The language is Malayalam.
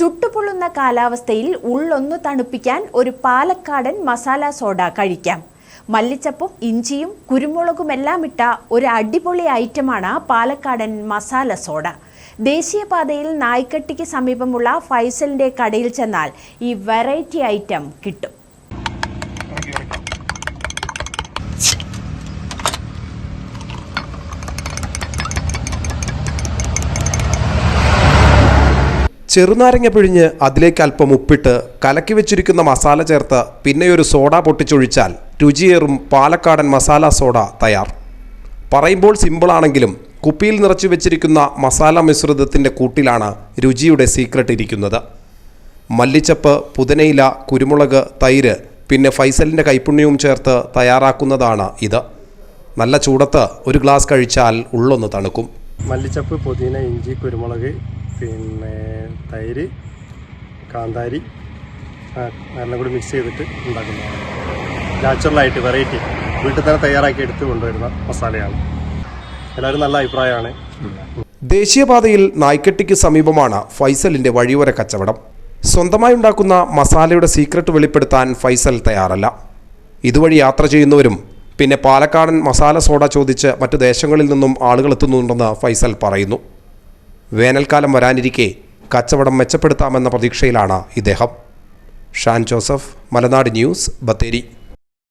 ചുട്ടുപൊള്ളുന്ന കാലാവസ്ഥയിൽ ഉള്ളൊന്നു തണുപ്പിക്കാൻ ഒരു പാലക്കാടൻ മസാല സോഡ കഴിക്കാം. മല്ലിച്ചപ്പും ഇഞ്ചിയും കുരുമുളകുമെല്ലാം ഇട്ട ഒരു അടിപൊളി ഐറ്റമാണ് പാലക്കാടൻ മസാല സോഡ. ദേശീയപാതയിൽ നായ്ക്കട്ടിക്ക് സമീപമുള്ള ഫൈസലിന്റെ കടയിൽ ചെന്നാൽ ഈ വെറൈറ്റി ഐറ്റം കിട്ടും. ചെറുനാരങ്ങ പിഴിഞ്ഞ് അതിലേക്ക് അല്പം ഉപ്പിട്ട് കലക്കി വെച്ചിരിക്കുന്ന മസാല ചേർത്ത് പിന്നെ ഒരു സോഡ പൊട്ടിച്ചൊഴിച്ചാൽ രുചിയേറും പാലക്കാടൻ മസാല സോഡ തയ്യാർ. പറയുമ്പോൾ സിമ്പിളാണെങ്കിലും കുപ്പിയിൽ നിറച്ചു വെച്ചിരിക്കുന്ന മസാല മിശ്രിതത്തിന്റെ കൂട്ടിലാണ് രുചിയുടെ സീക്രട്ട് ഇരിക്കുന്നത്. മല്ലിച്ചപ്പ് പുതിനയില കുരുമുളക് തൈര് പിന്നെ ഫൈസലിന്റെ കൈപ്പുണ്യവും ചേർത്ത് തയ്യാറാക്കുന്നതാണ് ഇത്. നല്ല ചൂടത്ത് ഒരു ഗ്ലാസ് കഴിച്ചാൽ ഉള്ളൊന്ന് തണുക്കും. മല്ലിച്ചപ്പ് പുതിന ഇഞ്ചി കുരുമുളക് പിന്നെ തൈര് കാന്താരി എല്ലാം കൂടി മിക്സ് ചെയ്തിട്ട് ഉണ്ടാക്കുന്നതാണ്. നാച്ചുറലായിട്ട് വെറൈറ്റി വീട്ടിൽ തന്നെ തയ്യാറാക്കി എടുത്ത് കൊണ്ടുവരുന്ന മസാലയാണ്. എല്ലാവരും നല്ല അഭിപ്രായമാണ്. ദേശീയപാതയിൽ നായ്ക്കെട്ടിക്ക് സമീപമാണ് ഫൈസലിന്റെ വഴിയോര കച്ചവടം. സ്വന്തമായി ഉണ്ടാക്കുന്ന മസാലയുടെ സീക്രട്ട് വെളിപ്പെടുത്താൻ ഫൈസൽ തയ്യാറല്ല. ഇതുവഴി യാത്ര ചെയ്യുന്നവരും പിന്നെ പാലക്കാടൻ മസാല സോഡ ചോദിച്ച് മറ്റു ദേശങ്ങളിൽ നിന്നും ആളുകൾ എത്തുന്നുണ്ടെന്ന് ഫൈസൽ പറയുന്നു. വേനൽക്കാലം വരാനിരിക്കെ കച്ചവടം മെച്ചപ്പെടുത്താമെന്ന പ്രതീക്ഷയിലാണ് ഇദ്ദേഹം. Shan Joseph Malanad news Bathery.